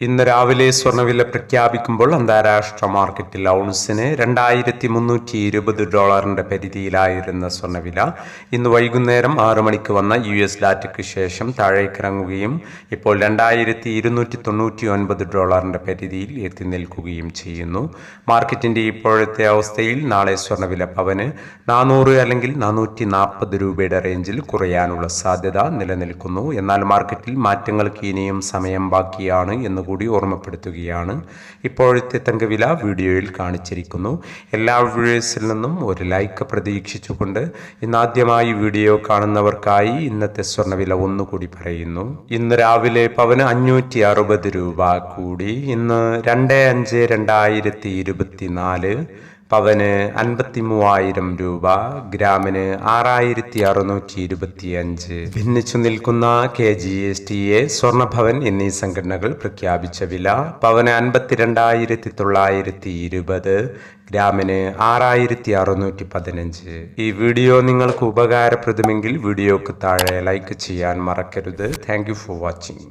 ഇന്ന് രാവിലെ സ്വർണവില പ്രഖ്യാപിക്കുമ്പോൾ അന്താരാഷ്ട്ര മാർക്കറ്റിൽ ഔൺസിന് രണ്ടായിരത്തി മുന്നൂറ്റി ഇരുപത് ഡോളറിന്റെ പരിധിയിലായിരുന്ന സ്വർണവില ഇന്ന് വൈകുന്നേരം ആറു മണിക്ക് വന്ന യു എസ് ഡാറ്റയ്ക്ക് ശേഷം താഴേക്കിറങ്ങുകയും ഇപ്പോൾ രണ്ടായിരത്തി ഇരുന്നൂറ്റി തൊണ്ണൂറ്റി ഒൻപത് ഡോളറിന്റെ പരിധിയിൽ എത്തി നിൽക്കുകയും ചെയ്യുന്നു. മാർക്കറ്റിന്റെ ഇപ്പോഴത്തെ അവസ്ഥയിൽ നാളെ സ്വർണവില പവന് നാനൂറ് അല്ലെങ്കിൽ നാനൂറ്റി നാൽപ്പത് രൂപയുടെ റേഞ്ചിൽ കുറയാനുള്ള സാധ്യത നിലനിൽക്കുന്നു. എന്നാൽ മാർക്കറ്റിൽ മാറ്റങ്ങൾക്ക് ഇനിയും സമയം ബാക്കിയാണ് എന്ന് കൂടി ഓർമ്മപ്പെടുത്തുകയാണ്. ഇപ്പോഴത്തെ തങ്കവില വീഡിയോയിൽ കാണിച്ചിരിക്കുന്നു. എല്ലാ വ്യൂവേഴ്സിൽ നിന്നും ഒരു ലൈക്ക് പ്രതീക്ഷിച്ചുകൊണ്ട് ഇന്നാദ്യമായി വീഡിയോ കാണുന്നവർക്കായി ഇന്നത്തെ സ്വർണവില ഒന്നുകൂടി പറയുന്നു. ഇന്ന് രാവിലെ പവന് അഞ്ഞൂറ്റി അറുപത് രൂപ കൂടി. ഇന്ന് രണ്ട് അഞ്ച് രണ്ടായിരത്തി ഇരുപത്തിനാല് പവന് അൻപത്തി മൂവായിരം രൂപ ഗ്രാമിന് ആറായിരത്തി അറുന്നൂറ്റി ഇരുപത്തി അഞ്ച് ഭിന്നിച്ചു നിൽക്കുന്ന K G S T A Swarnabhavan എന്നീ സംഘടനകൾ പ്രഖ്യാപിച്ച വില പവന് അൻപത്തിരണ്ടായിരത്തി തൊള്ളായിരത്തി ഇരുപത് ഗ്രാമിന് ആറായിരത്തി അറുന്നൂറ്റി പതിനഞ്ച് ഈ വീഡിയോ നിങ്ങൾക്ക് ഉപകാരപ്രദമെങ്കിൽ വീഡിയോക്ക് താഴെ ലൈക്ക് ചെയ്യാൻ മറക്കരുത്. Thank for watching.